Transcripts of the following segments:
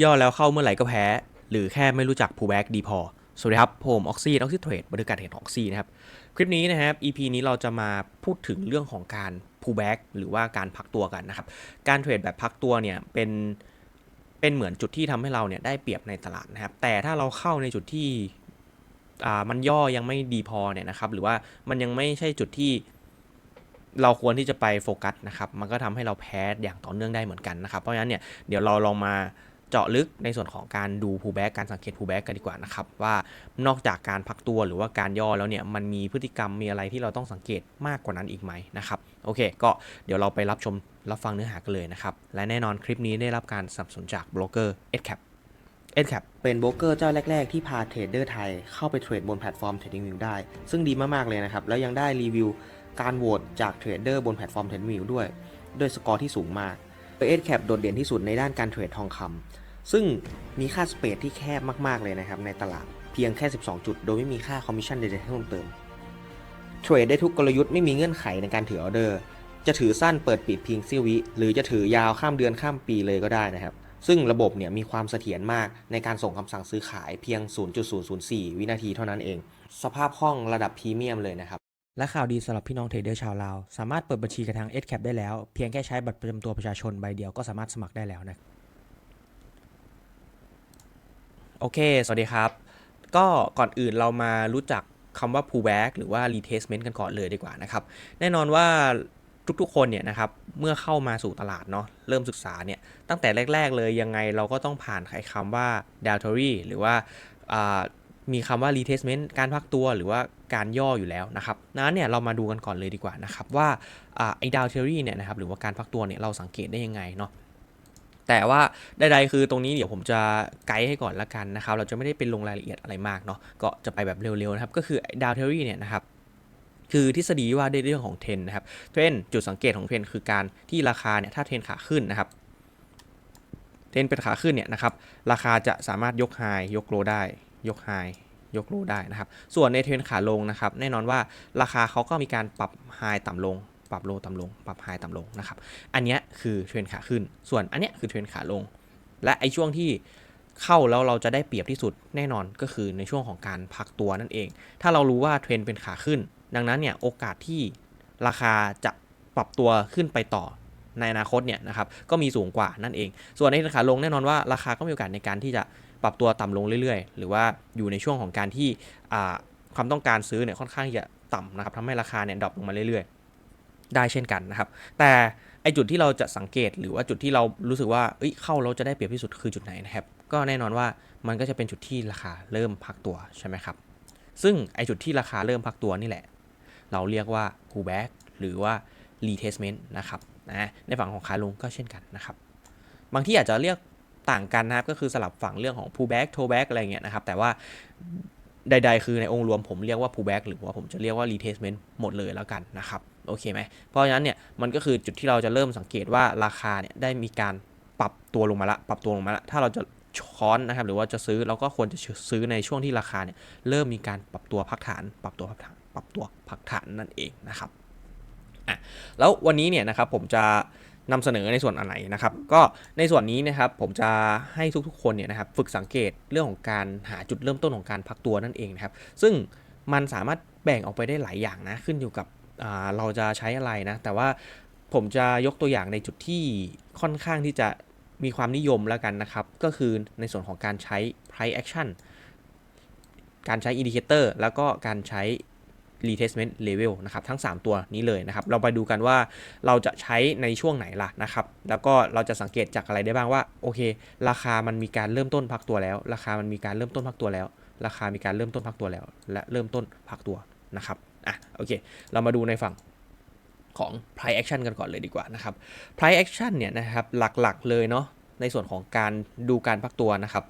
ย่อแล้วเข้าเมื่อไหร่ก็แพ้ หรือแค่ไม่รู้จัก pullback ดีพอ สวัสดีครับ ผมออกซี่ออกซี่เทรดบริการเทรดออกซี่นะครับ คลิปนี้นะครับ EP นี้เราจะมาพูดถึงเรื่องของการ pullback หรือว่าการพักตัวกันนะครับ การเทรดแบบพักตัวเนี่ยเป็นเป็นเหมือนจุดที่ทำให้เราเนี่ยได้เปรียบในตลาดนะครับ แต่ถ้าเราเข้าในจุดที่อ่ามันย่อยังไม่ดีพอเนี่ยนะครับ หรือว่ามันยังไม่ใช่จุดที่เราควรที่จะไปโฟกัสนะครับ มันก็ทำให้เราแพ้อย่างต่อเนื่องได้เหมือนกันนะครับ เพราะฉะนั้นเนี่ยเดี๋ยวเราลองมา เจาะลึกในส่วนของการดู pullback การสังเกต pullback กันดีกว่านะครับ ว่านอกจากการพักตัวหรือว่าการย่อแล้วเนี่ยมันมีพฤติกรรมมีอะไรที่เราต้องสังเกตมากกว่านั้นอีกไหมนะครับโอเค ก็เดี๋ยวเราไปรับชมรับฟังเนื้อหากันเลยนะครับ และแน่นอนคลิปนี้ได้รับการสนับสนุนจากบล็อกเกอร์ EdCap EdCap เป็นโบรกเกอร์เจ้าแรก ๆ ที่พาเทรดเดอร์ไทยเข้าไปเทรดบนแพลตฟอร์ม TradingView ได้ ซึ่งดีมากๆเลยนะครับ แล้วยังได้รีวิวการโหวตจากเทรดเดอร์บนแพลตฟอร์ม TradingView ด้วย ด้วยสกอร์ที่สูงมากโดย EdCap โดดเด่นที่สุดในด้านการเทรดทองคำ ซึ่งมีค่าสเปดที่แคบมาก ๆ เลยนะครับในตลาดเพียงแค่ 12 จุด โดยไม่มีค่าคอมมิชชั่นใดๆเพิ่มเติม เทรดได้ทุกกลยุทธ์ไม่มีเงื่อนไขในการถือออเดอร์ จะถือสั้นเปิดปิดเพียงเสี้ยววิ หรือจะถือยาวข้ามเดือนข้ามปีเลยก็ได้นะครับ ซึ่งระบบเนี่ยมีความเสถียรมากในการส่งคำสั่งซื้อขายเพียง 0.004 วินาทีเท่านั้นเอง สภาพคล่องระดับพรีเมียมเลยนะครับและข่าวดีสำหรับพี่น้องเทรดเดอร์ชาวลาว สามารถเปิดบัญชีกับทาง EdCap ได้แล้ว เพียงแค่ใช้บัตรประจำตัวประชาชนใบเดียวก็สามารถสมัครได้แล้วนะ โอเค สวัสดีครับ ก็ก่อนอื่นเรามารู้จักคำว่า pullback หรือว่า retracement กันก่อนเลยดีกว่านะครับ แน่นอนว่าทุกๆ คนเนี่ยนะครับ เมื่อเข้ามาสู่ตลาดเนาะ เริ่มศึกษาเนี่ย ตั้งแต่แรก ๆ เลยยังไงเราก็ต้องผ่านไขคำว่า deltory หรือว่ามีคำว่า retracement การพักตัวหรือว่าการย่ออยู่แล้วนะครับนั้นเนี่ยเรามาดูกันก่อนเลยดีกว่านะครับว่าอไอ้ดาวเทอรี่เนี่ยนะครับหรือว่าการพักตัวเนี่ยเราสังเกตได้ยังไงเนาะ แต่ว่าใดๆคือตรงนี้เดี๋ยวผมจะไกด์ให้ก่อนละกันนะครับ เราจะไม่ได้เป็นลงรายละเอียดอะไรมากเนาะก็จะไปแบบเร็วๆนะครับ ก็คือดาวเทอรี่เนี่ยนะครับคือทฤษฎีว่าด้วยเรื่องของเทรนนะครับเทรนจุดสังเกตของเทรนคือการที่ราคาเนี่ยถ้าเทรนขาขึ้นนะครับเทรนเป็นขาขึ้นเนี่ยนะครับราคาจะสามารถยกไฮยกโลได้ ยกไฮยกโลได้นะครับ ส่วนในเทรนขาลงนะครับ แน่นอนว่าราคาเขาก็มีการปรับไฮต่ำลง ปรับโลต่ำลง ปรับไฮต่ำลงนะครับ อันนี้คือเทรนขาขึ้น ส่วนอันนี้คือเทรนขาลง และไอช่วงที่เข้าแล้วเราจะได้เปรียบที่สุดแน่นอนก็คือในช่วงของการพักตัวนั่นเอง ถ้าเรารู้ว่าเทรนเป็นขาขึ้น ดังนั้นเนี่ยโอกาสที่ราคาจะปรับตัวขึ้นไปต่อในอนาคตเนี่ยนะครับก็มีสูงกว่านั่นเอง ส่วนในขาลงแน่นอนว่าราคาก็มีโอกาสในการที่จะปรับตัวต่ำลงเรื่อยๆ หรือว่าอยู่ในช่วงของการที่ความต้องการซื้อเนี่ยค่อนข้างจะต่ำนะครับทำให้ราคาเนี่ยดรอปลงมาเรื่อยๆ ได้เช่นกันนะครับ แต่ไอจุดที่เราจะสังเกตหรือว่าจุดที่เรารู้สึกว่าเอ้ยเข้าเราจะได้เปรียบที่สุดคือจุดไหนนะครับ ก็แน่นอนว่ามันก็จะเป็นจุดที่ราคาเริ่มพักตัวใช่ไหมครับ ซึ่งไอจุดที่ราคาเริ่มพักตัวนี่แหละ เราเรียกว่า pullback หรือว่า retracement นะครับนะในฝั่งของขาลงก็เช่นกันนะครับ บางที่อาจจะเรียกต่างกันนะครับก็คือสลับฝั่งเรื่องของ pullback toeback อะไรเงี้ยนะครับ แต่ว่าใดๆ คือในองค์รวมผมเรียกว่า pullback หรือว่าผมจะเรียกว่า retracement หมดเลยแล้วกันนะครับ โอเคไหมเพราะฉะนั้นเนี่ยมันก็คือจุดที่เราจะเริ่มสังเกตว่าราคาเนี่ยได้มีการปรับตัวลงมาละปรับตัวลงมาละถ้าเราจะช้อนนะครับหรือว่าจะซื้อเราก็ควรจะซื้อในช่วงที่ราคาเนี่ยเริ่มมีการปรับตัวพักฐาน ปรับตัวพักฐาน ปรับตัวพักฐานนั่นเองนะครับอะแล้ววันนี้เนี่ยนะครับผมจะนำเสนอในส่วนอันไหนะครับ ก็ในส่วนนี้นะครับผมจะให้ทุกๆคนเนี่ยนะครับฝึกสังเกตเรื่องของการหาจุดเริ่มต้นของการพักตัวนั่นเองนะครับ ซึ่งมันสามารถแบ่งออกไปได้หลายอย่างนะขึ้นอยู่กับ เราจะใช้อะไรนะ แต่ว่าผมจะยกตัวอย่างในจุดที่ค่อนข้างที่จะมีความนิยมแล้วกันนะครับ ก็คือในส่วนของการใช้ price action การใช้ indicator แล้วก็การใช้ retracement level นะครับทั้ง 3 ตัวนี้เลยนะครับ เราไปดูกันว่าเราจะใช้ในช่วงไหนล่ะนะครับ แล้วก็เราจะสังเกตจากอะไรได้บ้างว่า โอเค ราคามันมีการเริ่มต้นพักตัวแล้ว ราคามันมีการเริ่มต้นพักตัวแล้ว ราคามีการเริ่มต้นพักตัวแล้ว และเริ่มต้นพักตัวนะครับ อะโอเค เรามาดูในฝั่งของ price action กันก่อนเลยดีกว่านะครับ price action เนี่ยนะครับหลักๆเลยเนาะในส่วนของการดูการพักตัวนะครับ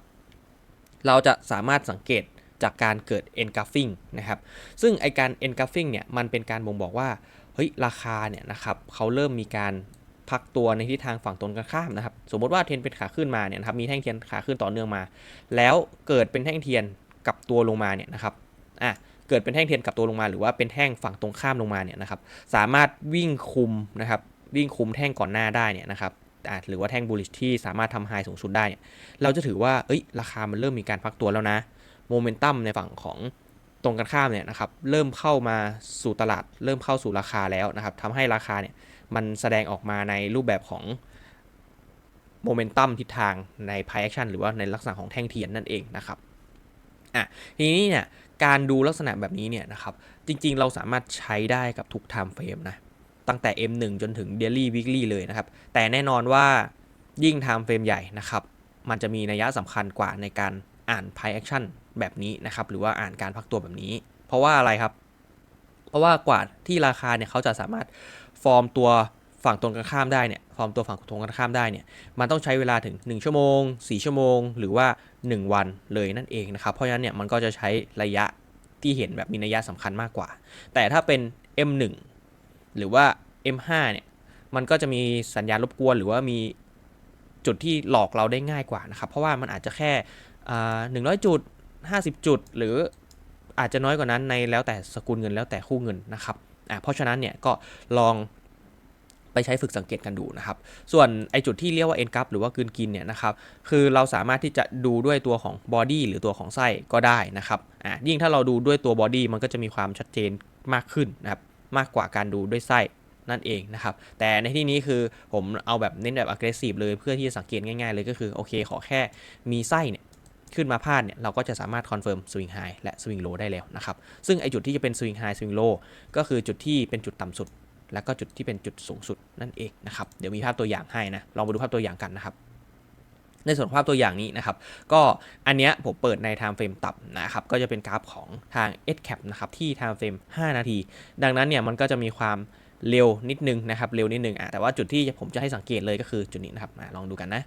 เราจะสามารถสังเกตจากการเกิด engulfing นะครับ ซึ่งไอการ engulfing เนี่ยมันเป็นการบ่งบอกว่าเฮ้ยราคาเนี่ยนะครับเขาเริ่มมีการพักตัวในทิศทางฝั่งตรงกันข้ามนะครับสมมติว่าเทนเป็นขาขึ้นมาเนี่ยนะครับมีแท่งเทียนขาขึ้นต่อเนื่องมา แล้วเกิดเป็นแท่งเทียนกลับตัวลงมาเนี่ยนะครับอะ กิดเป็นแท่งเทียนกลับตัวลงมา หรือว่าเป็นแท่งฝั่งตรงข้ามลงมาเนี่ยนะครับสามารถวิ่งคุมนะครับวิ่งคุมแท่งก่อนหน้าได้เนี่ยนะครับหรือว่าแท่ง bullish ที่สามารถทำ high สูงสุดได้เเราจะถือว่าเอ้ยราคามันเริ่มมีการพักตัวแล้วนะโมเมนตัมในฝั่งของตรงกันข้ามเนี่ยนะครับเริ่มเข้ามาสู่ตลาด เริ่มเข้าสู่ราคาแล้วนะครับทำให้ราคาเนี่ยมันแสดงออกมาในรูปแบบของโมเมนตัมทิศทางใน price action หรือว่าในลักษณะของแท่งเทียนนั่นเองนะครับอะทีนี้เนี่ย การดูลักษณะแบบนี้เนี่ยนะครับ จริงๆ เราสามารถใช้ได้กับทุก time frame นะ ตั้งแต่ M1 จนถึง Daily Weekly เลยนะครับ แต่แน่นอนว่ายิ่ง time frame ใหญ่นะครับ มันจะมีนัยสำคัญกว่าในการอ่าน price action แบบนี้นะครับ หรือว่าอ่านการพักตัวแบบนี้ เพราะว่าอะไรครับ เพราะว่ากว่าที่ราคาเนี่ยเขาจะสามารถฟอร์มตัวฝั่งตรงกันข้ามได้เนี่ย ฟอร์มตัวฝั่งตรงกันข้ามได้เนี่ย มันต้องใช้เวลาถึง 1 ชั่วโมง 4 ชั่วโมง หรือว่า 1 วันเลยนั่นเองนะครับเพราะฉะนั้นเนี่ยมันก็จะใช้ระยะที่เห็นแบบมีนัยสำคัญมากกว่า แต่ถ้าเป็น M1 หรือว่า M5 เนี่ยมันก็จะมีสัญญาณรบกวนหรือว่ามีจุดที่หลอกเราได้ง่ายกว่านะครับ เพราะว่ามันอาจจะแค่หนึ่งร้อยจุดห้าสิบจุด หรืออาจจะน้อยกว่านั้นในแล้วแต่สกุลเงินแล้วแต่คู่เงินนะครับอ่าเพราะฉะนั้นเนี่ยก็ลอง ไปใช้ฝึกสังเกตกันดูนะครับ ส่วนไอจุดที่เรียกว่า end gap หรือว่ากืนกินเนี่ยนะครับ คือเราสามารถที่จะดูด้วยตัวของ body หรือตัวของไส้ก็ได้นะครับ อ่า ยิ่งถ้าเราดูด้วยตัว body มันก็จะมีความชัดเจนมากขึ้นนะครับ มากกว่าการดูด้วยไส้นั่นเองนะครับ แต่ในที่นี้คือผมเอาแบบเน้นแบบ aggressive เลยเพื่อที่จะสังเกตง่ายๆเลยก็คือโอเคขอแค่มีไส้เนี่ยขึ้นมาพาดเนี่ยเราก็จะสามารถ confirm swing high และ swing low ได้แล้วนะครับ ซึ่งไอจุดที่จะเป็น swing high swing low ก็คือจุดที่เป็นจุดต่ำสุด แล้วก็จุดที่เป็นจุดสูงสุดนั่นเองนะครับเดี๋ยวมีภาพตัวอย่างให้นะลองมาดูภาพตัวอย่างกันนะครับในส่วนภาพตัวอย่างนี้นะครับ ก็อันเนี้ยผมเปิดใน time frame ต่ำนะครับ ก็จะเป็นกราฟของทาง s cap นะครับ ที่ time frame 5 นาที ดังนั้นเนี่ยมันก็จะมีความเร็วนิดนึงนะครับ เร็วนิดนึงอะแต่ว่าจุดที่ผมจะให้สังเกตเลยก็คือจุดนี้นะครับลองดูกันนะ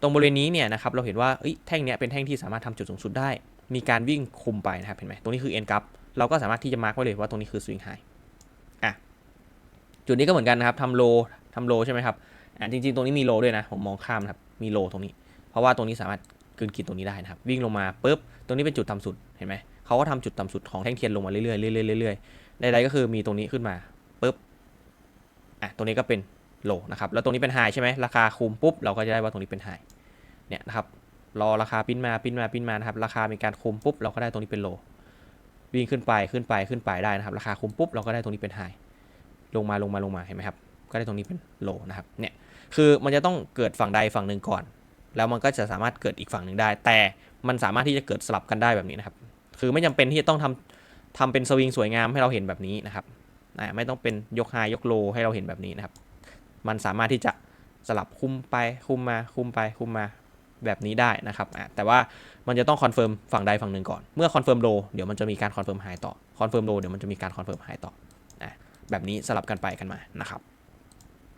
ตรงบริเวณนี้เนี่ยนะครับเราเห็นว่าแท่งเนี้ยเป็นแท่งที่สามารถทำจุดสูงสุดได้ มีการวิ่งคุมไปนะครับเห็นไหมตรงนี้คือ end gap เราก็สามารถที่จะมาร์กไว้เลยว่าตรงนี้คือ swing high อะ จุดนี้ก็เหมือนกันนะครับทำโลทำโลใช่ไหมครับอะจริงๆตรงนี้มีโลด้วยนะ ผมมองข้ามนะครับ มีโลตรงนี้ เพราะว่าตรงนี้สามารถกลืนกินตรงนี้ได้นะครับ วิ่งลงมาปุ๊บ ตรงนี้เป็นจุดต่ำสุด เห็นไหมเขาก็ทำจุดต่ำสุดของแท่งเทียนลงมาเรื่อยๆเรื่อยๆเรื่อยๆใดๆก็คือมีตรงนี้ขึ้นมาปุ๊บ อะ ตรงนี้ก็เป็นโลนะครับ แล้วตรงนี้เป็นไฮใช่ไหมราคาคุมปุ๊บ เราก็จะได้ว่าตรงนี้เป็นไฮเนี่ยนะครับ รอราคาปิ้นมาปิ้นมาปิ้นมานะครับ ราคามีการคุมปุ๊บ เราก็ได้ตรงนี้เป็นโล วิ่งขึ้นไปขึ้นไปขึ้นไปได้นะครับ ราคาคุมปุ๊บ เราก็ได้ตรงนี้เป็นไฮ ลงมาลงมาลงมาเห็นไหมครับ ก็ได้ตรงนี้เป็นโลนะครับ เนี่ย คือมันจะต้องเกิดฝั่งใดฝั่งหนึ่งก่อน แล้วมันก็จะสามารถเกิดอีกฝั่งหนึ่งได้ แต่มันสามารถที่จะเกิดสลับกันได้แบบนี้นะครับ คือไม่จำเป็นที่จะต้องทำทำเป็นสวิงสวยงามให้เราเห็นแบบนี้นะครับ ไม่ต้องเป็นยกไฮยกโลให้เราเห็นแบบนี้นะครับ มันสามารถที่จะสลับคุมไปคุมมาคุมไปคุมมาแบบนี้ได้นะครับ แต่ว่ามันจะต้องคอนเฟิร์มฝั่งใดฝั่งหนึ่งก่อน เมื่อคอนเฟิร์มโลเดี๋ยวมันจะมีการคอนเฟิร์มไฮต่อ คอนเฟิร์มโลเดี๋ยวมันจะมีการคอนเฟิร์มไฮต่อ แบบนี้สลับกันไปกันมานะครับ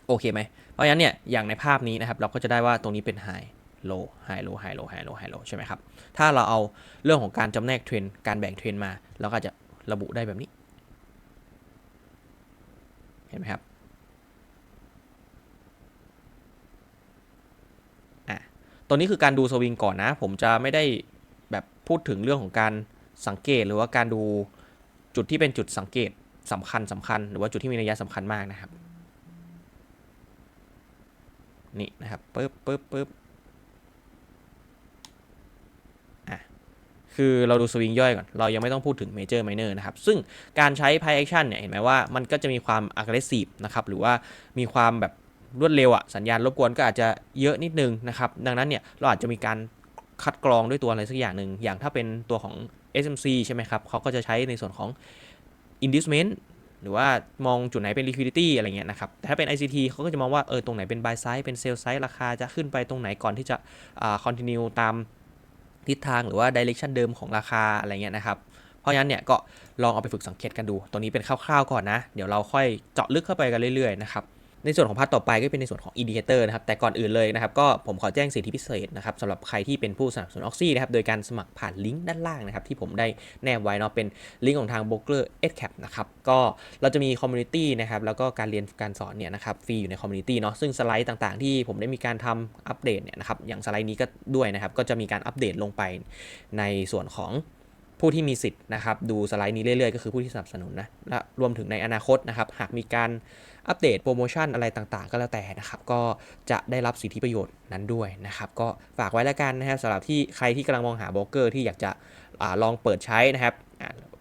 โอเคไหมเพราะฉะนั้นเนี่ยอย่างในภาพนี้นะครับเราก็จะได้ว่าตรงนี้เป็นไฮโลไฮโลไฮโลไฮโลไฮโลใช่ไหมครับ ถ้าเราเอาเรื่องของการจำแนกเทรนการแบ่งเทรนมา เราก็จะระบุได้แบบนี้ เห็นไหมครับอะตัวนี้คือการดูสวิงก่อนนะ ผมจะไม่ได้แบบพูดถึงเรื่องของการสังเกตหรือว่าการดูจุดที่เป็นจุดสังเกต สำคัญสำคัญ หรือว่าจุดที่มีนัยะสำคัญมากนะครับ นี่นะครับปึ๊บปึ๊บปึ๊บอะคือเราดูสวิงย่อยก่อน เรายังไม่ต้องพูดถึงเมเจอร์ไมเนอร์นะครับ ซึ่งการใช้ p i action เนี่ย เห็นไหมว่ามันก็จะมีความ aggressive นะครับ หรือว่ามีความแบบรวดเร็วอะสัญญาณรบกวนก็อาจจะเยอะนิดนึงนะครับ ดังนั้นเนี่ย เราอาจจะมีการคัดกรองด้วยตัวอะไรสักอย่างหนึ่ง อย่างถ้าเป็นตัวของ SMC ใช่ไหมครับเขาก็จะใช้ในส่วนของ inducement หรือว่ามองจุดไหนเป็น liquidity อะไรเงี้ยนะครับ แต่ถ้าเป็น ICT เขาก็จะมองว่าเออตรงไหนเป็น buy side เป็น sell side ราคาจะขึ้นไปตรงไหนก่อนที่จะอ่า continue ตามทิศทางหรือว่า direction เดิมของราคาอะไรเงี้ยนะครับ เพราะฉะนั้นเนี่ยก็ลองเอาไปฝึกสังเกตกันดู ตัวนี้เป็นคร่าวๆก่อนนะ เดี๋ยวเราค่อยเจาะลึกเข้าไปกันเรื่อยๆนะครับ ในส่วนของพาร์ทต่อไปก็เป็นในส่วนของ indicator นะครับ แต่ก่อนอื่นเลยนะครับ ก็ผมขอแจ้งสิทธิพิเศษนะครับสำหรับใครที่เป็นผู้สนับสนุนออกซี่นะครับ โดยการสมัครผ่านลิงก์ด้านล่างนะครับ ที่ผมได้แนบไว้เนาะเป็นลิงก์ของทาง b r o k e r s c a p นะครับ ก็เราจะมีคอมมูนิตี้นะครับ แล้วก็การเรียนการสอนเนี่ยนะครับฟรีอยู่ในคอมมูนิตี้เนาะซึ่งสไลด์ต่างๆ ที่ผมได้มีการทำอัปเดตเนี่ยนะครับอย่างสไลด์นี้ก็ด้วยนะครับก็จะมีการอัปเดตลงไปในส่วนของผู้ที่มีสิทธิ์นะครับดูสไลด์นี้เรื่อยๆ ก็คือผู้ที่สนับสนุนนะและรวมถึงในอนาคตนะครับหากมีการ อัปเดตโปรโมชั่นอะไรต่างๆ ก็แล้วแต่นะครับ ก็จะได้รับสิทธิประโยชน์นั้นด้วยนะครับ ก็ฝากไว้แล้วกันนะครับสำหรับที่ใครที่กำลังมองหาโบรกเกอร์ที่อยากจะอลองเปิดใช้นะครับ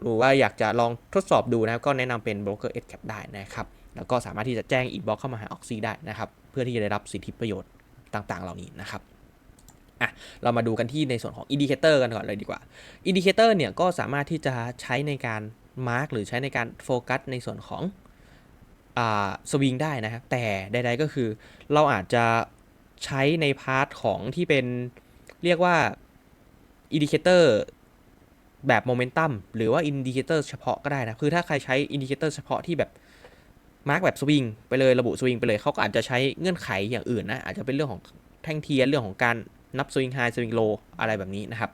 หรือว่าอยากจะลองทดสอบดูนะครับ ก็แนะนำเป็นโบรกเกอร์ SCAP ได้นะครับ แล้วก็สามารถที่จะแจ้งอินบ็อกเข้ามาหาออกซีได้นะครับ เพื่อที่จะได้รับสิทธิประโยชน์ต่างๆ เหล่านี้นะครับอะเรามาดูกันที่ในส่วนของอินดิเคเตอร์กันก่อนเลยดีกว่าอินดิเคเตอร์เนี่ยก็สามารถที่จะใช้ในการมาร์กหรือใช้ในการโฟกัสในส่วนของ สวิงได้นะครับแต่ใดๆก็คือเราอาจจะใช้ในพาร์ทของที่เป็นเรียกว่าอินดิเคเตอร์แบบโมเมนตัมหรือว่าอินดิเคเตอร์เฉพาะก็ได้นะ คือถ้าใครใช้อินดิเคเตอร์เฉพาะที่แบบมาร์กแบบสวิงไปเลยระบุสวิงไปเลยเขาก็อาจจะใช้เงื่อนไขอย่างอื่นนะ อาจจะเป็นเรื่องของแท่งเทียนเรื่องของการนับสวิงไฮสวิงโลอะไรแบบนี้นะครับ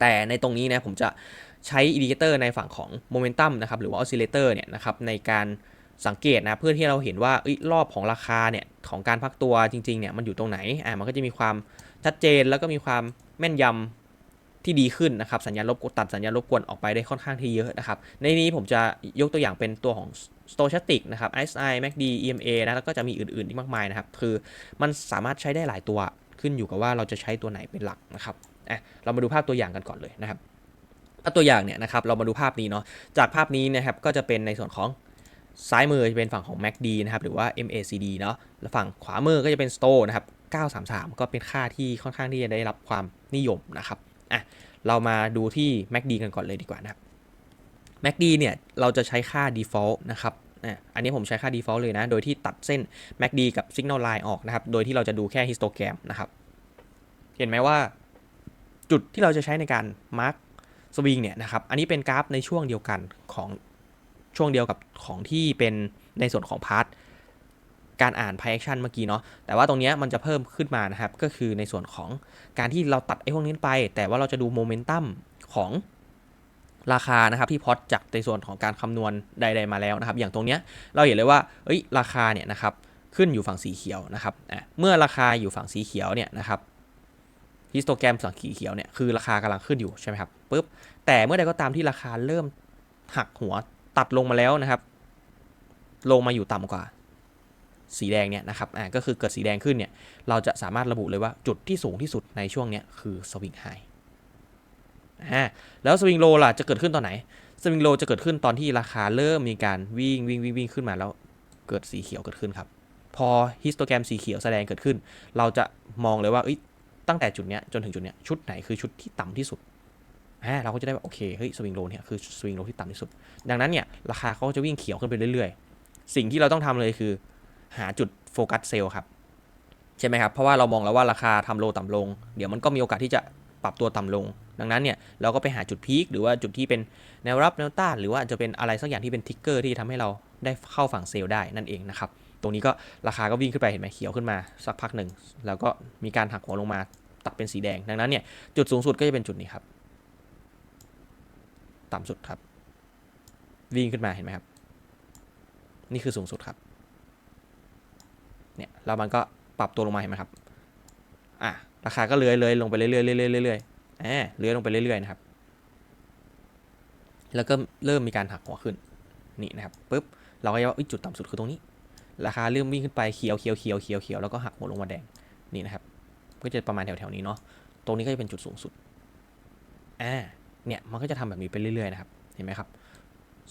แต่ในตรงนี้นะผมจะใช้อินดิเคเตอร์ในฝั่งของโมเมนตัมนะครับหรือว่าออสซิเลเตอร์เนี่ยนะครับในการ สังเกตนะเพื่อที่เราเห็นว่าอรอบของราคาเนี่ยของการพักตัวจริงๆเนี่ยมันอยู่ตรงไหนอ่ามันก็จะมีความชัดเจนแล้วก็มีความแม่นยำที่ดีขึ้นนะครับสัญญาณรบตัดสัญญาณรบกวนออกไปได้ค่อนข้างที่เยอะนะครับในนี้ผมจะยกตัวอย่างเป็นตัวของ Stochastic นะครับ RSI MACD EMA นะแล้วก็จะมีอื่นๆอีกมากมายนะครับคือมันสามารถใช้ได้หลายตัวขึ้นอยู่กับว่าเราจะใช้ตัวไหนเป็นหลักนะครับอะเรามาดูภาพตัวอย่างกันก่อนเลยนะครับภาตัวอย่างเนี่ยนะครับเรามาดูภาพนี้เนาะจากภาพนี้นะครับก็จะเป็นในส่วนของ ซ้ายมือจะเป็นฝั่งของ MACD นะครับหรือว่า MACD เนาะแล้วฝั่งขวามือก็จะเป็น STO นะครับ933 ก็เป็นค่าที่ค่อนข้างที่จะได้รับความนิยมนะครับอะเรามาดูที่ MACD กันก่อนเลยดีกว่านะครับ MACD เนี่ยเราจะใช้ค่า default นะครับอะอันนี้ผมใช้ค่า default เลยนะ โดยที่ตัดเส้น MACD กับ Signal Line ออกนะครับ โดยที่เราจะดูแค่ histogram นะครับ เห็นไหมว่าจุดที่เราจะใช้ในการ mark สวิงเนี่ยนะครับ อันนี้เป็นกราฟในช่วงเดียวกันของ ช่วงเดียวกับของที่เป็นในส่วนของพาร์ทการอ่าน p i action เมื่อกี้เนาะ แต่ว่าตรงนี้มันจะเพิ่มขึ้นมานะครับ ก็คือในส่วนของการที่เราตัดไอ้พวกนี้ไป แต่ว่าเราจะดูโมเมนตัมของราคานะครับที่พอตจากในส่วนของการคำนวณใด ๆมาแล้วนะครับ อย่างตรงเนี้ยเราเห็นเลยว่าเอ้ยราคาเนี่ยนะครับขึ้นอยู่ฝั่งสีเขียวนะครับเมื่อราคาอยู่ฝั่งสีเขียวเนี่ยนะครับฮิสโตแกรมสังขีเขียวเนี่ยคือราคากำลังขึ้นอยู่ใช่ไหมครับปุ๊บแต่เมื่อใดก็ตามที่ราคาเริ่มหักหัว ตัดลงมาแล้วนะครับ ลงมาอยู่ต่ำกว่า สีแดงเนี่ยนะครับอ่าก็คือเกิดสีแดงขึ้นเนี่ยเราจะสามารถระบุเลยว่าจุดที่สูงที่สุดในช่วงเนี้ยคือสวิงไฮอ่าแล้วสวิงโลล่ะจะเกิดขึ้นตอนไหนสวิงโลจะเกิดขึ้นตอนที่ราคาเริ่มมีการวิ่งวิ่งวิ่งวิ่งขึ้นมาแล้วเกิดสีเขียวเกิดขึ้นครับ พอฮิสโตแกรมสีเขียวแสดงเกิดขึ้น เราจะมองเลยว่าเอ้ยตั้งแต่จุดเนี้ยจนถึงจุดเนี้ยชุดไหนคือชุดที่ต่ำที่สุด อ่าเราก็จะได้ว่าโอเคเฮ้ยสวิงโลเนี่ยคือสวิงโลที่ต่ำที่สุด ดังนั้นเนี่ยราคาเขาจะวิ่งเขียวขึ้นไปเรื่อยๆ สิ่งที่เราต้องทำเลยคือ หาจุดโฟกัสเซลล์ครับใช่ไหมครับเพราะว่าเรามองแล้วว่าราคาทำโลต่ำลง เดี๋ยวมันก็มีโอกาสที่จะปรับตัวต่ำลง ดังนั้นเนี่ยเราก็ไปหาจุดพีคหรือว่าจุดที่เป็นแนวรับแนวต้านหรือว่าอาจจะเป็นอะไรสักอย่างที่เป็นทิกเกอร์ที่ทำให้เราได้เข้าฝั่งเซลล์ได้นั่นเองนะครับตรงนี้ก็ราคาก็วิ่งขึ้นไปเห็นไหมเขียวขึ้นมาสักพักหนึ่งแล้วก็มีการหักหัวลงมาตัดเป็นสีแดง ดังนั้นเนี่ยจุดสูงสุดก็จะเป็นจุดนี้ครับ ต่ำสุดครับ วิ่งขึ้นมาเห็นไหมครับ นี่คือสูงสุดครับ เนี่ยแล้วมันก็ปรับตัวลงมาเห็นไหมครับ อะราคาก็เลื้อยเลยลงไปเรื่อยๆเรื่อยๆเรื่อยๆอ่าเลื้อยลงไปเรื่อยๆนะครับ แล้วก็เริ่มมีการหักหัวขึ้น นี่นะครับปุ๊บ เราก็จะว่าจุดต่ำสุดคือตรงนี้ ราคาเริ่มวิ่งขึ้นไปเขียวเขียวเขียวเขียวเขียวแล้วก็หักหัวลงมาแดง นี่นะครับ ก็จะประมาณแถวๆนี้เนาะ ตรงนี้ก็จะเป็นจุดสูงสุด อ่า เนี่ยมันก็จะทำแบบนี้ไปเรื่อยๆนะครับ เห็นไหมครับ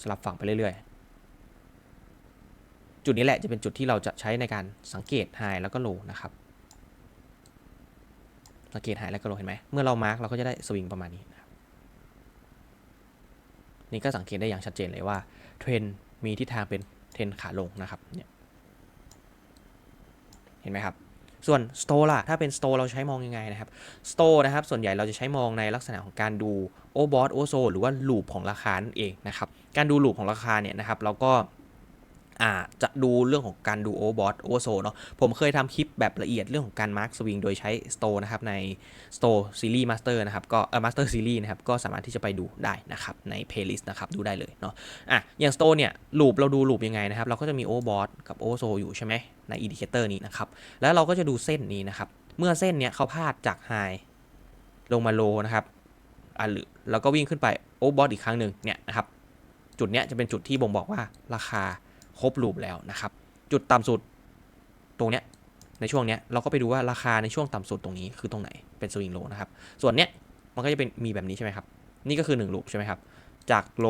สลับฝั่งไปเรื่อยๆ จุดนี้แหละจะเป็นจุดที่เราจะใช้ในการสังเกตไฮแล้วก็โลนะครับ สังเกตไฮแล้วก็โลเห็นไหมเมื่อเรามาร์กเราก็จะได้สวิงประมาณนี้นะครับนี่ก็สังเกตได้อย่างชัดเจนเลยว่าเทรนด์มีทิศทางเป็นเทรนด์ขาลงนะครับเนี่ยเห็นไหมครับ ส่วน store ล่ะ ถ้าเป็น store เราใช้มองยังไงนะครับ store นะครับ ส่วนใหญ่เราจะใช้มองในลักษณะของการดู o b o t o s o หรือว่าลูปของราคานั่นเองนะครับ การดูลูปของราคาเนี่ยนะครับ เราก็ อาจะดูเรื่องของการดู o b o t o s o เนาะผมเคยทำคลิปแบบละเอียดเรื่องของการ mark swing โดยใช้ store นะครับใน store series master นะครับก็เออ master series นะครับก็สามารถที่จะไปดูได้นะครับใน playlist นะครับดูได้เลยเนาะอะอย่าง store เนี่ยลูปเราดูลูปยังไงนะครับเราก็จะมี o b o t กับ o s o อยู่ใช่ไหมใน indicator นี้นะครับแล้วเราก็จะดูเส้นนี้นะครับเมื่อเส้นเนี้ยเขาพาดจาก high ลงมา low นะครับอะหรือแล้วก็วิ่งขึ้นไป o b o t อีกครั้งหนึ่งเนี่ยนะครับจุดเนี้ยจะเป็นจุดที่บ่งบอกว่าราคา ครบลูปแล้วนะครับ จุดต่ำสุดตรงเนี้ยในช่วงเนี้ยเราก็ไปดูว่าราคาในช่วงต่ำสุดตรงนี้คือตรงไหนเป็นสวิงโลนะครับ ส่วนเนี้ยมันก็จะเป็นมีแบบนี้ใช่ไหมครับ นี่ก็คือ1ลูปใช่ไหมครับ จากโล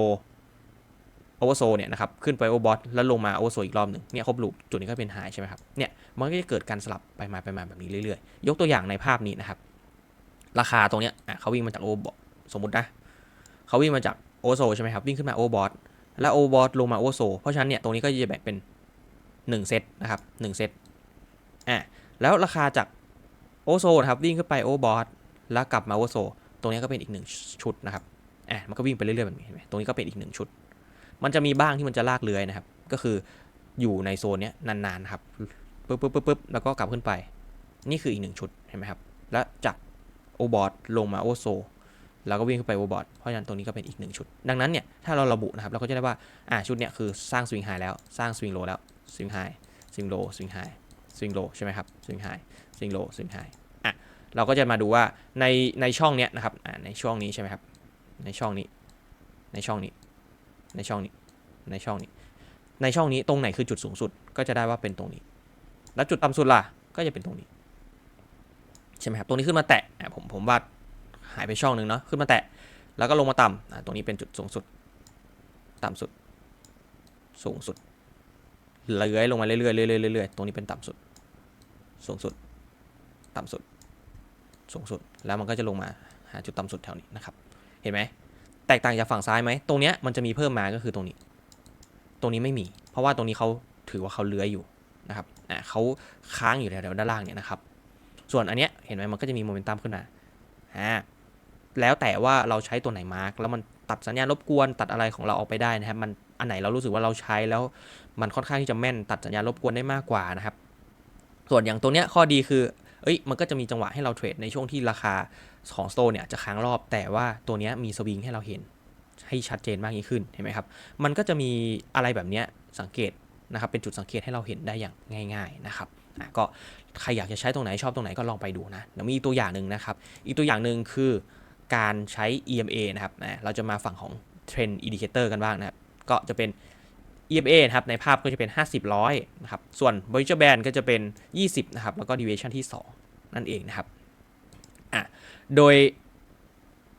โอเวอร์โซเนี่ยนะครับขึ้นไปโอเวอร์บอทแล้วลงมาโอเวอร์โซอีกรอบหนึ่งเนี่ยครบลูปจุดนี้ก็เป็นไฮใช่ไหมครับเนี่ยมันก็จะเกิดการสลับไปมาไปมาแบบนี้เรื่อยๆ ยกตัวอย่างในภาพนี้นะครับ ราคาตรงเนี้ยอะเขาวิ่งมาจากโอเวอร์บอทสมมตินะเขาวิ่งมาจากโอเวอร์โซใช่ไหมครับวิ่งขึ้นมาโอเวอร์บอท แล้วโอวอร์บอทลงมาโอโซ เพราะฉะนั้นเนี่ยตรงนี้ก็จะแบ่งเป็น 1 เซตนะครับ1เซตอะแล้วราคาจากโอโซนะครับวิ่งขึ้นไปโอบอทแล้วกลับมาโอโซ ตรงนี้ก็เป็นอีกหนึ่งชุดนะครับอะมันก็วิ่งไปเรื่อยๆแบบนี้เห็นไหมตรงนี้ก็เป็นอีกหนึ่งชุด มันจะมีบ้างที่มันจะลากเลื้อยนะครับ ก็คืออยู่ในโซนเนี้ยนานๆครับปึ๊บปึ๊บปึ๊บปึ๊บแล้วก็กลับขึ้นไป นี่คืออีกหนึ่งชุดเห็นไหมครับ และจากโอบอทลงมาโอโซ แล้วก็วิ่งขึ้นไปโอบอทเพราะฉะนั้นตรงนี้ก็เป็นอีกหนึ่งชุด ดังนั้นเนี่ยถ้าเราระบุนะครับเราก็จะได้ว่าอ่าชุดเนี้ยคือสร้างสวิงไฮแล้วสร้างสวิงโลแล้วสวิงไฮสวิงโลสวิงไฮสวิงโลใช่ไหมครับสวิงไฮสวิงโลสวิงไฮอะเราก็จะมาดูว่าในในช่องเนี้ยนะครับอ่าในช่องนี้ใช่ไหมครับในช่องนี้ ในช่องนี้ ในช่องนี้ในช่องนี้ ในช่องนี้ตรงไหนคือจุดสูงสุดก็จะได้ว่าเป็นตรงนี้ แล้วจุดต่ำสุดล่ะก็จะเป็นตรงนี้ใช่ไหมครับตรงนี้ขึ้นมาแตะอะผมผมวาด หายไปช่องหนึ่งเนาะขึ้นมาแตะ แล้วก็ลงมาต่ำตรงนี้เป็นจุดสูงสุด ต่ำสุด สูงสุดเลื้อยลงมาเรื่อยๆเรื่อยๆเรื่อยๆตรงนี้เป็นต่ำสุด สูงสุด ต่ำสุด สูงสุดแล้วมันก็จะลงมาหาจุดต่ำสุดแถวนี้นะครับ เห็นไหมแตกต่างจากฝั่งซ้ายไหมตรงเนี้ยมันจะมีเพิ่มมาก็คือตรงนี้ ตรงนี้ไม่มี เพราะว่าตรงนี้เขาถือว่าเขาเลื้อยอยู่นะครับอ่าเขาค้างอยู่แถวๆด้านล่างเนี่ยนะครับ ส่วนอันเนี้ยเห็นไหมมันก็จะมีโมเมนตัมขึ้นมาอ่า แล้วแต่ว่าเราใช้ตัวไหนมาร์กแล้วมันตัดสัญญาณรบกวนตัดอะไรของเราออกไปได้นะครับ มันอันไหนเรารู้สึกว่าเราใช้แล้วมันค่อนข้างที่จะแม่นตัดสัญญาณรบกวนได้มากกว่านะครับ ส่วนอย่างตัวเนี้ยข้อดีคือเอ้ยมันก็จะมีจังหวะให้เราเทรดในช่วงที่ราคาของสโตเนี่ยจะค้างรอบแต่ว่าตัวเนี้ยมีสวิงให้เราเห็นให้ชัดเจนมากยิ่งขึ้นเห็นไหมครับ มันก็จะมีอะไรแบบเนี้ยสังเกตนะครับ เป็นจุดสังเกตให้เราเห็นได้อย่างง่าย ๆนะครับก็ใครอยากจะใช้ตรงไหนชอบตรงไหนก็ลองไปดูนะเดี๋ยวมีตัวอย่างหนึ่งนะครับ อีกตัวอย่างหนึ่งคือ การใช้ EMA นะครับนะเราจะมาฝั่งของ Trend Indicator กันบ้างนะครับ ก็จะเป็น EMA นะครับ ในภาพก็จะเป็น 50ร้อยนะครับ ส่วน Bollinger Band ก็จะเป็น 20 นะครับ แล้วก็ Deviation ที่ 2 นั่นเองนะครับ อะ โดย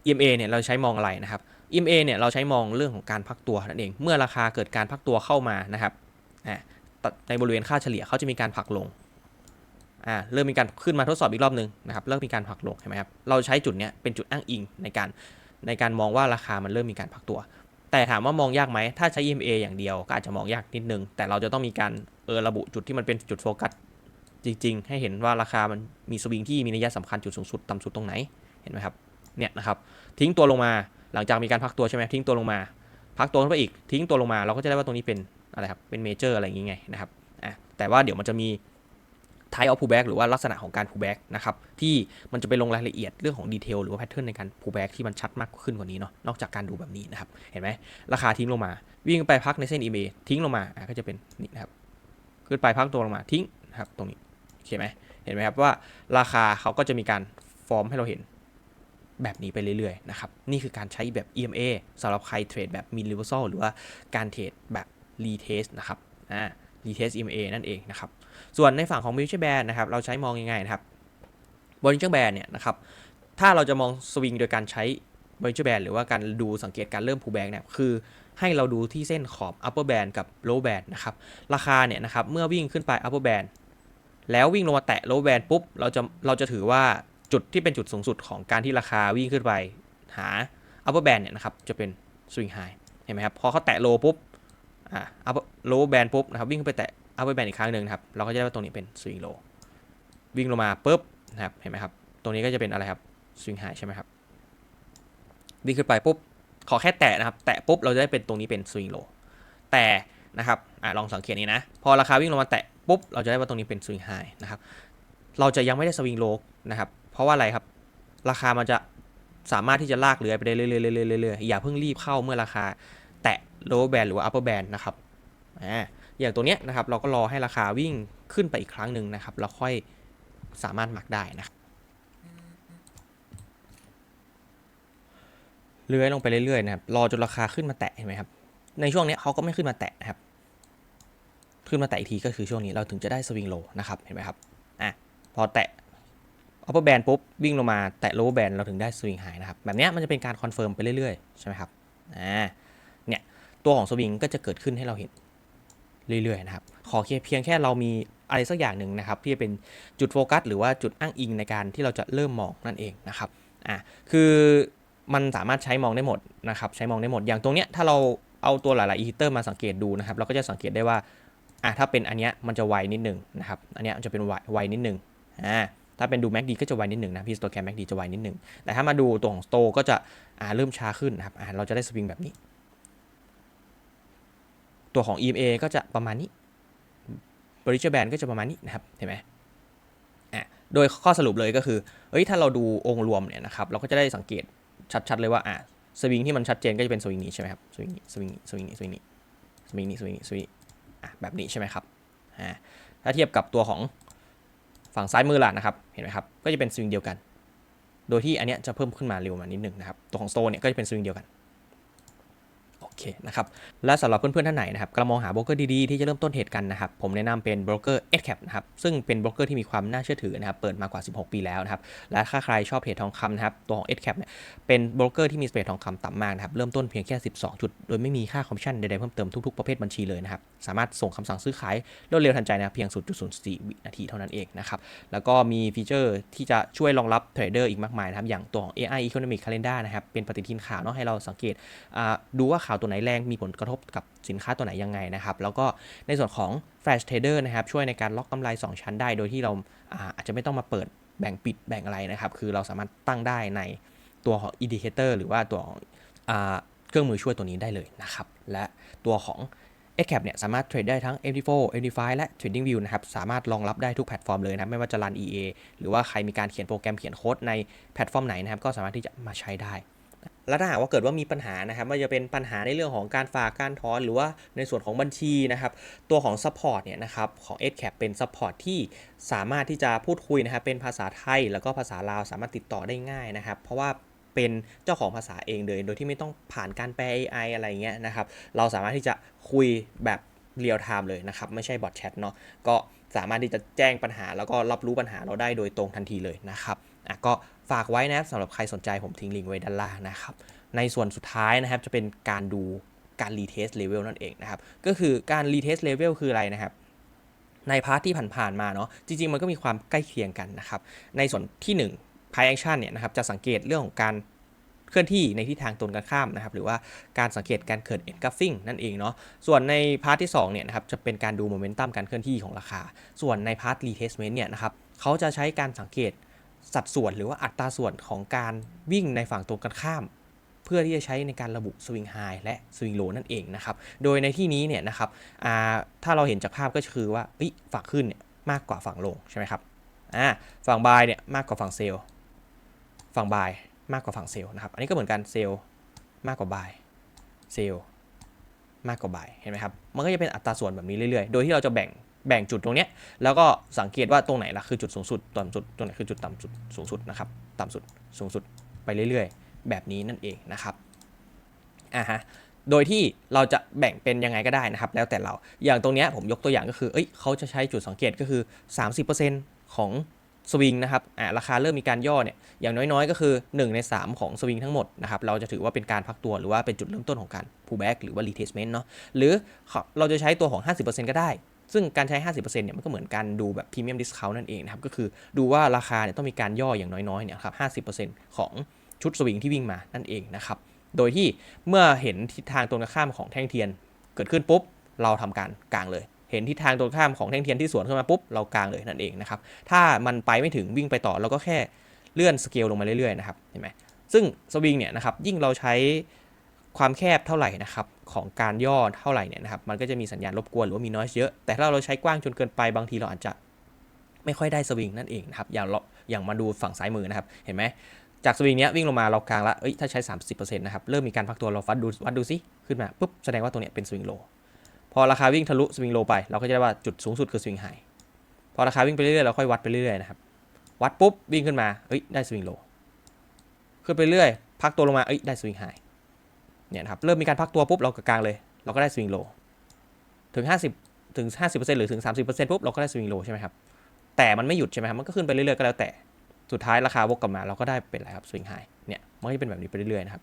EMA เนี่ย เราใช้มองอะไรนะครับ EMA เนี่ย เราใช้มองเรื่องของการพักตัวนั่นเอง เมื่อราคาเกิดการพักตัวเข้ามานะครับ อะในบริเวณค่าเฉลี่ยเขาจะมีการผักลง อ่าเริ่มมีการขึ้นมาทดสอบอีกรอบหนึ่งนะครับเริ่มมีการผักลงเห็นไหมครับเราใช้จุดเนี้ยเป็นจุดอ้างอิงในการในการมองว่าราคามันเริ่มมีการพักตัว แต่ถามว่ามองยากไหมถ้าใช้ EMA อย่างเดียวก็อาจจะมองยากนิดนึง แต่เราจะต้องมีการเออระบุจุดที่มันเป็นจุดโฟกัสจริง ๆ ให้เห็นว่าราคามันมีสวิงที่มีนัยสำคัญจุดสูงสุดต่ำสุดตรงไหนเห็นไหมครับเนี่ยนะครับทิ้งตัวลงมาหลังจากมีการพักตัวใช่ไหมทิ้งตัวลงมา พักตัวขึ้นไปอีกทิ้งตัวลงมาเราก็จะได้ว่าตรงนี้เป็นอะไรครับเป็นเมเจอร์อะไรอย่างงี้ไงนะครับอะแต่ว่าเดี๋ยวมันจะมี type of pullback หรือว่าลักษณะของการ pullback นะครับที่มันจะไปลงรายละเอียดเรื่องของดีเทลหรือว่า pattern ในการ pullback ที่มันชัดมากขึ้นกว่านี้เนาะนอกจากการดูแบบนี้นะครับเห็นไหมราคาทิ้งลงมา วิ่งไปพักในเส้น EMA ทิ้งลงมาอะก็จะเป็นนี่นะครับขึ้นไปพักตัวลงมาทิ้งนะครับตรงนี้โอเคไหมเห็นไหมครับว่าราคาเขาก็จะมีการฟอร์มให้เราเห็นแบบนี้ไปเรื่อยๆนะครับนี่คือการใช้แบบ EMA สำหรับใครเทรดแบบ Mean Reversal หรือว่าการเทรดแบบ Retest นะครับอ่า Retest EMA นั่นเองนะครับ ส่วนในฝั่งของ Bollinger Band นะครับ เราใช้มองยังไงนะครับ Bollinger Band เนี่ยนะครับ ถ้าเราจะมองสวิงโดยการใช้ Bollinger Band หรือว่าการดูสังเกตการเริ่ม pullback เนี่ย คือให้เราดูที่เส้นขอบ upper band กับ low band นะครับ ราคาเนี่ยนะครับ เมื่อวิ่งขึ้นไป upper band แล้ววิ่งลงมาแตะ low band ปุ๊บ เราจะ เราจะถือว่าจุดที่เป็นจุดสูงสุดของการที่ราคาวิ่งขึ้นไปหา upper band เนี่ยนะครับ จะเป็น swing high เห็นไหมครับ พอเขาแตะ low ปุ๊บ อ่า upper low band ปุ๊บนะครับวิ่งขึ้นไปแตะ upper band อีกครั้งหนึ่งนะครับเราก็จะได้ว่าตรงนี้เป็น swing low วิ่งลงมาปุ๊บนะครับเห็นไหมครับตรงนี้ก็จะเป็นอะไรครับ swing high ใช่ไหมครับวิ่งขึ้นไปปุ๊บขอแค่แตะนะครับแตะปุ๊บเราจะได้เป็นตรงนี้เป็น swing low แต่นะครับอ่าลองสังเกตนี้นะ พอราคาวิ่งลงมาแตะปุ๊บ เราจะได้ว่าตรงนี้เป็น swing high นะครับ เราจะยังไม่ได้ swing low นะครับ เพราะว่าอะไรครับ ราคามันจะสามารถที่จะลากเลื้อยไปได้เรื่อยๆเรื่อยๆอย่าเพิ่งรีบเข้าเมื่อราคา แตะ low band หรือว่า upper band นะครับอย่างตัวเนี้ยนะครับเราก็รอให้ราคาวิ่งขึ้นไปอีกครั้งหนึ่งนะครับแล้วค่อยสามารถหมักได้นะครับเลื้อยลงไปเรื่อยๆนะครับรอจนราคาขึ้นมาแตะเห็นไหมครับในช่วงนี้เขาก็ไม่ขึ้นมาแตะนะครับ ขึ้นมาแตะอีกทีก็คือช่วงนี้เราถึงจะได้สวิงโลนะครับเห็นไหมครับอะพอแตะ upper band ปุ๊บวิ่งลงมาแตะ lower band เราถึงได้สวิงไฮนะครับแบบนี้มันจะเป็นการคอนเฟิร์มไปเรื่อยๆใช่ไหมครับอ่า ตัวของสวิงก็จะเกิดขึ้นให้เราเห็นเรื่อยๆนะครับ ขอแค่เพียงแค่เรามีอะไรสักอย่างหนึ่งนะครับ ที่จะเป็นจุดโฟกัส หรือว่าจุดอ้างอิงในการที่เราจะเริ่มมองนั่นเองนะครับอ่าคือมันสามารถใช้มองได้หมดนะครับ ใช้มองได้หมดอย่างตรงเนี้ยถ้าเราเอาตัวหลายๆอีเตอร์มาสังเกตดูนะครับ เราก็จะสังเกตได้ว่าอะถ้าเป็นอันเนี้ยมันจะไวนิดหนึงนะครับ อันเนี้ยมันจะเป็นไวไวนิดหนึงอ่าถ้าเป็นดู MACD ก็จะไวนิดหนึ่งนะพี่สโตแกรม MACD จะไวนิดหนึ่งแต่ถ้ามาดูตัวของ Sto ก็จะอ่าเริ่มช้าขึ้นนะครับอ่าเราจะได้สวิงแบบนี้ ตัวของ EMA ก็จะประมาณนี้ b r i d g e Band ก็จะประมาณนี้นะครับเห็นไหมอะโดยข้อสรุปเลยก็คือเอ้ยถ้าเราดูองค์รวมเนี่ยนะครับเราก็จะได้สังเกตชัดๆเลยว่าอ่าสวิงที่มันชัดเจนก็จะเป็นสวิงนี้ใช่ไหมครับสวิงนี้สวิงนี้สวิงนี้สวิงนี้สวิงนี้สวิงนี้สวิงนี้อะแบบนี้ใช่ไหมครับอ่าถ้าเทียบกับตัวของฝั่งซ้ายมือล่ะนะครับเห็นไหมครับก็จะเป็นสวิงเดียวกัน โดยที่อันเนี้ยจะเพิ่มขึ้นมาเร็วมานิดนึงนะครับตัวของโซเนี่ยก็จะเป็นสวิงเดียวกัน เคนะครับและสำหรับเพื่อนๆท่านไหนนะครับกำลังมองหาโบรกเกอร์ดีๆที่จะเริ่มต้นเทรดกันนะครับผมแนะนำเป็นโบรกเกอร์ SCAP นะครับซึ่งเป็นโบรกเกอร์ที่มีความน่าเชื่อถือนะครับเปิดมากว่า 16 ปีแล้วนะครับและถ้าใครชอบเทรดทองคำนะครับตัวของ SCAP เนี่ยเป็นโบรกเกอร์ที่มีสเปรดทองคำต่ำมากนะครับเริ่มต้นเพียงแค่ 12 จุด โดยไม่มีค่าคอมมิชชั่นใดๆเพิ่มเติมทุกๆประเภทบัญชีเลยนะครับสามารถส่งคำสั่งซื้อขายรวดเร็วทันใจนะเพียง 0.04 วินาทีเท่านั้นเองนะครับแล้วก็มีฟีเจอร์ที่จะช่วยรองรับเทรดเดอร์อีกมากมายนะครับอย่างตัวของ AI Economic Calendar นะครับเป็นปฏิทินข่าวเนาะให้เราสังเกตดูว่าข่าวตัวไหนแรงมีผลกระทบกับสินค้าตัวไหนยังไงนะครับ แล้วก็ในส่วนของ Flash Trader นะครับ ช่วยในการล็อกกำไร 2 ชั้นได้ โดยที่เราอาจจะไม่ต้องมาเปิดแบ่งปิดแบ่งอะไรนะครับ คือเราสามารถตั้งได้ในตัวของ Indicator หรือว่าตัวของเครื่องมือช่วยตัวนี้ได้เลยนะครับ และตัวของ s c a p เนี่ยสามารถเทรดได้ทั้ง MT4 MT5 และ TradingView นะครับสามารถรองรับได้ทุกแพลตฟอร์มเลยนะไม่ว่าจะรัน EA หรือว่าใครมีการเขียนโปรแกรมเขียนโค้ดในแพลตฟอร์มไหนนะครับก็สามารถที่จะมาใช้ได้ และถ้าหากว่าเกิดว่ามีปัญหานะครับว่าจะเป็นปัญหาในเรื่องของการฝากการถอนหรือว่าในส่วนของบัญชีนะครับตัวของ Support เนี่ยนะครับของ s c a p เป็น Support ที่สามารถที่จะพูดคุยนะครับเป็นภาษาไทยแล้วก็ภาษาลาวสามารถติดต่อได้ง่ายนะครับ เพราะว่าเป็นเจ้าของภาษาเองเลย โดยที่ไม่ต้องผ่านการแปล AI อะไรเงี้ยนะครับ เราสามารถที่จะคุยแบบเรียลไทม์เลยนะครับ ไม่ใช่บอทแชทเนาะ ก็สามารถที่จะแจ้งปัญหา แล้วก็รับรู้ปัญหาเราได้โดยตรงทันทีเลยนะครับ อะก็ ฝากไว้นะครับสำหรับใครสนใจผมทิ้งลิงก์ไว้ด้านล่างนะครับ ในส่วนสุดท้ายนะครับจะเป็นการดูการรีเทสเลเวลนั่นเองนะครับ ก็คือการรีเทสเลเวลคืออะไรนะครับในพาร์ทที่ผ่านๆมาเนาะจริงๆ มันก็มีความใกล้เคียงกันนะครับ ในส่วนที่ 1 Pie Action เนี่ยนะครับจะสังเกตเรื่องของการเคลื่อนที่ในทิศทางตรงกันข้ามนะครับหรือว่าการสังเกตการเกิด engulfing นั่นเองเนาะส่วนในพาร์ทที่2เนี่ยนะครับจะเป็นการดูโมเมนตัมการเคลื่อนที่ของราคา ส่วนในพาร์ท retestment เนี่ยนะครับเขาจะใช้การสังเกต สัดส่วนหรือว่าอัตราส่วนของการวิ่งในฝั่งตรงกันข้าม เพื่อที่จะใช้ในการระบุสวิงไฮและสวิงโลนั่นเองนะครับ โดยในที่นี้เนี่ยนะครับถ้าเราเห็นจากภาพก็คือว่าฝั่งขึ้นเนี่ยมากกว่าฝั่งลงใช่ไหมครับฝั่งบายเนี่ยมากกว่าฝั่งเซลล์ฝั่งบายมากกว่าฝั่งเซลล์นะครับ อันนี้ก็เหมือนกันเซลล์มากกว่าบายเซลล์มากกว่าบายเห็นไหมครับ มันก็จะเป็นอัตราส่วนแบบนี้เรื่อยๆ โดยที่เราจะแบ่ง แบ่งจุดตรงเนี้ยแล้วก็สังเกตว่าตรงไหนล่ะคือจุดสูงสุดต่ำสุดตรงไหนคือจุดต่ำสุดสูงสุดนะครับต่ำสุดสูงสุดไปเรื่อยๆ แบบนี้นั่นเองนะครับอ่าฮะโดยที่เราจะแบ่งเป็นยังไงก็ได้นะครับ แล้วแต่เราอย่างตรงเนี้ยผมยกตัวอย่างก็คือเอ้ยเขาจะใช้จุดสังเกตก็คือ 30%ของสวิงนะครับอ่าราคาเริ่มมีการย่อเนี่ยอย่างน้อยๆ ก็คือ 1 ใน 3 ของสวิงทั้งหมดนะครับเราจะถือว่าเป็นการพักตัวหรือว่าเป็นจุดเริ่มต้นของการ pullback หรือว่า retestment เนาะหรือเราจะใช้ตัวของ 50%ก็ได้ ซึ่งการใช้ 50%เนี่ยมันก็เหมือนการดูแบบ premium discount นั่นเองนะครับ ก็คือดูว่าราคาเนี่ยต้องมีการย่ออย่างน้อยๆเนี่ยครับ50%ของชุดสวิงที่วิ่งมานั่นเองนะครับ โดยที่เมื่อเห็นทิศทางตรงกันข้ามของแท่งเทียน เกิดขึ้นปุ๊บ เราทำการกลางเลย เห็นทิศทางตรงข้ามของแท่งเทียนที่สวนขึ้นมาปุ๊บ เรากลางเลยนั่นเองนะครับ ถ้ามันไปไม่ถึงวิ่งไปต่อเราก็แค่เลื่อนสเกลลงมาเรื่อยๆนะครับ เห็นไหมซึ่งสวิงเนี่ยนะครับยิ่งเราใช้ความแคบเท่าไหร่นะครับ ของการย่อเท่าไหร่เนี่ยนะครับมันก็จะมีสัญญาณรบกวนหรือว่ามีน้อยเยอะ แต่ถ้าเราใช้กว้างจนเกินไปบางทีเราอาจจะไม่ค่อยได้สวิงนั่นเองนะครับอย่างเราอย่างมาดูฝั่งซ้ายมือนะครับเห็นไหมจากสวิงเนี้ยวิ่งลงมาเรากลางละเอ้ยถ้าใช้ 30%นะครับเริ่มมีการพักตัวเราวัดดูวัดดูซิขึ้นมาปุ๊บแสดงว่าตัวเนี้ยเป็นสวิงโลพอราคาวิ่งทะลุสวิงโลไปเราก็จะได้ว่าจุดสูงสุดคือสวิงไฮพอราคาวิ่งไปเรื่อยๆเราค่อยวัดไปเรื่อยๆนะครับวัดปุ๊บวิ่งขึ้นมาเอ้ยได้สวิงโลขึ้นไปเรื่อยพักตัวลงมาเอ้ยได้สวิงไฮ เนี่ยครับเริ่มมีการพักตัวปุ๊บเรากกลางเลย เราก็ได้สวิงโลถึง 50 ถึง 50%หรือถึง 30%ปุ๊บเราก็ได้สวิงโลใช่ไหมครับแต่มันไม่หยุดใช่ไหมครับมันก็ขึ้นไปเรื่อยๆก็แล้วแต่สุดท้ายราคาวกกลับมาเราก็ได้เป็นอะไรครับสวิงไฮเนี่ยมันก็จะเป็นแบบนี้ไปเรื่อยๆนะครับ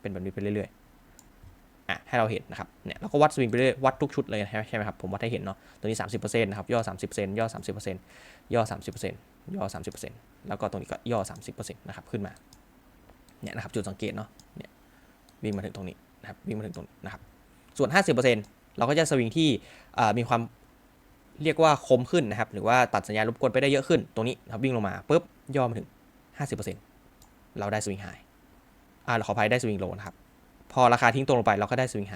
เป็นแบบนี้ไปเรื่อยๆอะให้เราเห็นนะครับเนี่ยเราก็วัดสวิงไปเรื่อยวัดทุกชุดเลยใช่ไหมใช่ไหมครับผมวัดให้เห็นเนาะตัวนี้30%นะครับย่อ 30%ย่อ 30%ย่อ 30%ย่อ 30%แล้วก็ตรงนี้ก็ย่อ 30%นะครับขึ้นมาเนี่ยนะครับจุดสังเกตเนาะเนี่ย วิ่งมาถึงตรงนี้นะครับวิ่งมาถึงตรงนี้นะครับส่วน 50%เราก็จะสวิงที่มีความเรียกว่าคมขึ้นนะครับ หรือว่าตัดสัญญาณรบกวนไปได้เยอะขึ้น ตรงนี้ครับวิ่งลงมาปุ๊บย่อมาถึง 50%เราได้สวิงไฮอ่าขออภัยได้สวิงโลนะครับ พอราคาทิ้งตัวลงไปเราก็ได้สวิงไฮ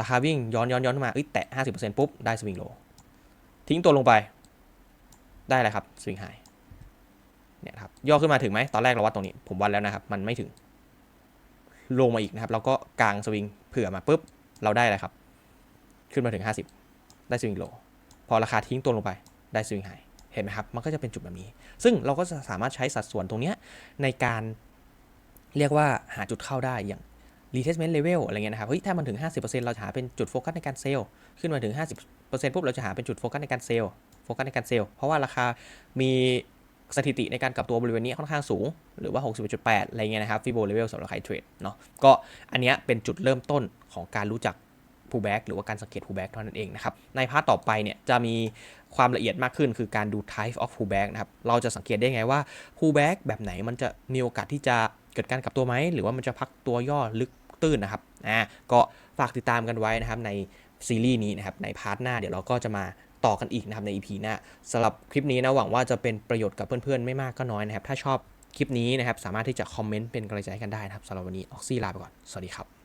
ราคาวิ่งย้อนย้อนย้อนมาเอ้ยแตะ 50%ปุ๊บได้สวิงโลทิ้งตัวลงไป ได้อะไรครับสวิงไฮเนี่ยครับย่อขึ้นมาถึงไหมตอนแรกเราวัดตรงนี้ ผมวัดแล้วนะครับ มันไม่ถึง ลงมาอีกนะครับ เราก็กางสวิงเผื่อมาปุ๊บ เราได้อะไรครับ ขึ้นมาถึง 50 ได้สวิงโล พอราคาทิ้งตัวลงไป ได้สวิงไฮ เห็นไหมครับ มันก็จะเป็นจุดแบบนี้ ซึ่งเราก็จะสามารถใช้สัดส่วนตรงนี้ในการเรียกว่าหาจุดเข้าได้อย่าง retestment level อะไรเงี้ยนะครับ เฮ้ย ถ้ามันถึง 50%เราจะหาเป็นจุดโฟกัสในการเซลล์ ขึ้นมาถึง 50%ปุ๊บ เราจะหาเป็นจุดโฟกัสในการเซลล์ โฟกัสในการเซลล์ เพราะว่าราคามี สถิติในการกลับตัวบริเวณนี้ค่อนข้างสูง หรือว่า 61.8 อะไรเงี้ยนะครับฟิโบเลเวลสำหรับใครเทรดเนาะก็อันเนี้ยเป็นจุดเริ่มต้นของการรู้จัก pullback หรือว่าการสังเกต pullback เท่านั้นเองนะครับ ในพาร์ทต่อไปเนี่ยจะมีความละเอียดมากขึ้นคือการดู type of pullback นะครับ เราจะสังเกตได้ไงว่า pullback แบบไหนมันจะมีโอกาสที่จะเกิดการกลับตัวไหม หรือว่ามันจะพักตัวย่อลึกตื้นนะครับอ่าก็ฝากติดตามกันไว้นะครับในซีรีส์นี้นะครับในพาร์ทหน้าเดี๋ยวเราก็จะมา ต่อกันอีกนะครับใน EP หน้าสำหรับคลิปนี้นะหวังว่าจะเป็นประโยชน์กับเพื่อนๆ ไม่มากก็น้อยนะครับ ถ้าชอบคลิปนี้นะครับ สามารถที่จะคอมเมนต์เป็นกำลังใจให้กันได้นะครับสำหรับวันนี้ออกซี่ลาไปก่อน สวัสดีครับ